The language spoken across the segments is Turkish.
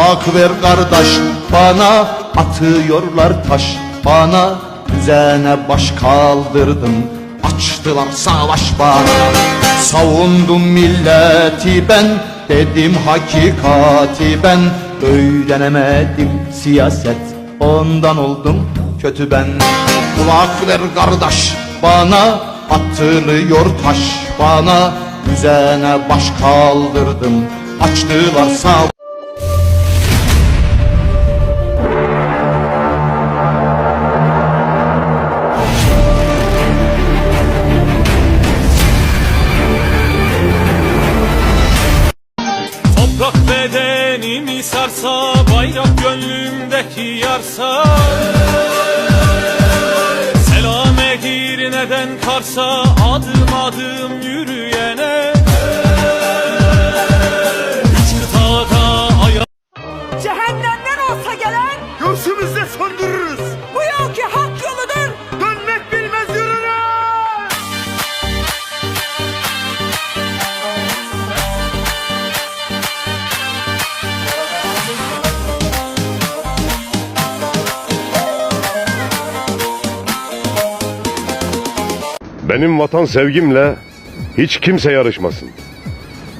Kulak ver kardeş bana atıyorlar taş. Bana Düzene baş kaldırdım açtılar savaş bana. Savundum milleti ben dedim hakikati ben. Öğrenemedim siyaset ondan oldum kötü ben. Kulak ver kardeş bana atılıyor taş. Bana Düzene baş kaldırdım açtılar savaş sarsa Bayrak gönlümdeki yarsa. Selame gir neden karsa? Adım adım Benim vatan sevgimle hiç kimse yarışmasın.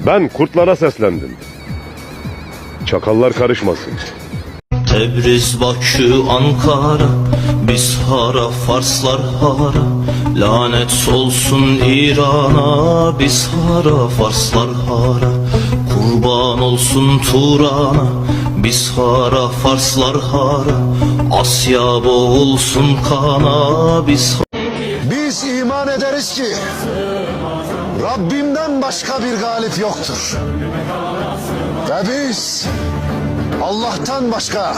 Ben kurtlara seslendim. Çakallar karışmasın. Tebriz, Bakü, Ankara Biz hara, Farslar hara Lanet olsun İran'a Biz hara, Farslar hara Kurban olsun Turan'a Biz hara, Farslar hara Asya boğulsun kana Biz Biz iman ederiz ki Rabbimden başka bir galip yoktur. Ve biz Allah'tan başka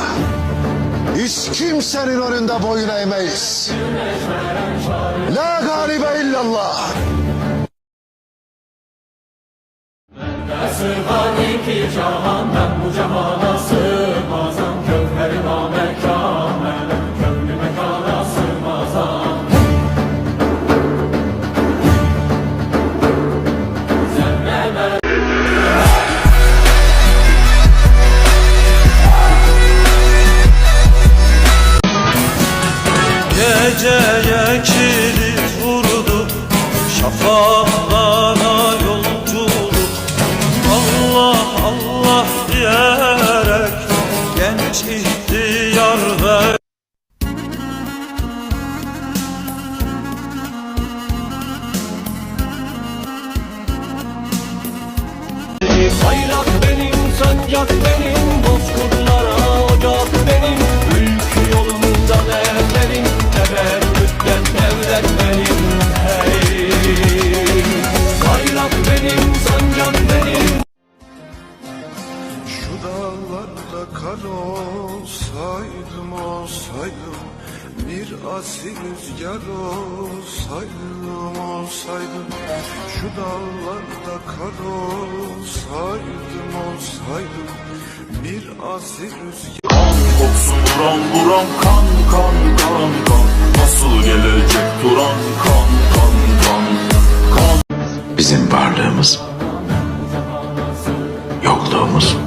hiç kimsenin önünde boyun eğmeyiz. La galibe illallah. Geceye kilit vurdu Şafaklara olsaydım olsaydım Bir asil rüzgar olsaydım olsaydım Şu dağlarda kar olsaydım olsaydım Bir asil rüzgar. Kan koksun buram buram kan kan kan kan. Nasıl gelecek duran kan kan kan? Kan. Bizim varlığımız, yokluğumuz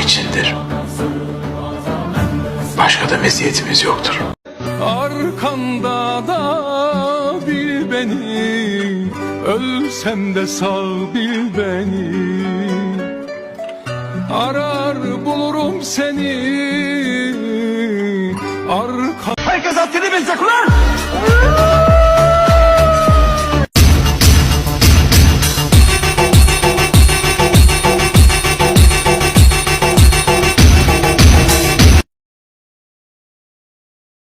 içindir. Başka da meziyetimiz yoktur. Arkanda da bil beni Ölsem de sağ bil beni Arar bulurum seni Arka Herkes haddini bilecek ulan.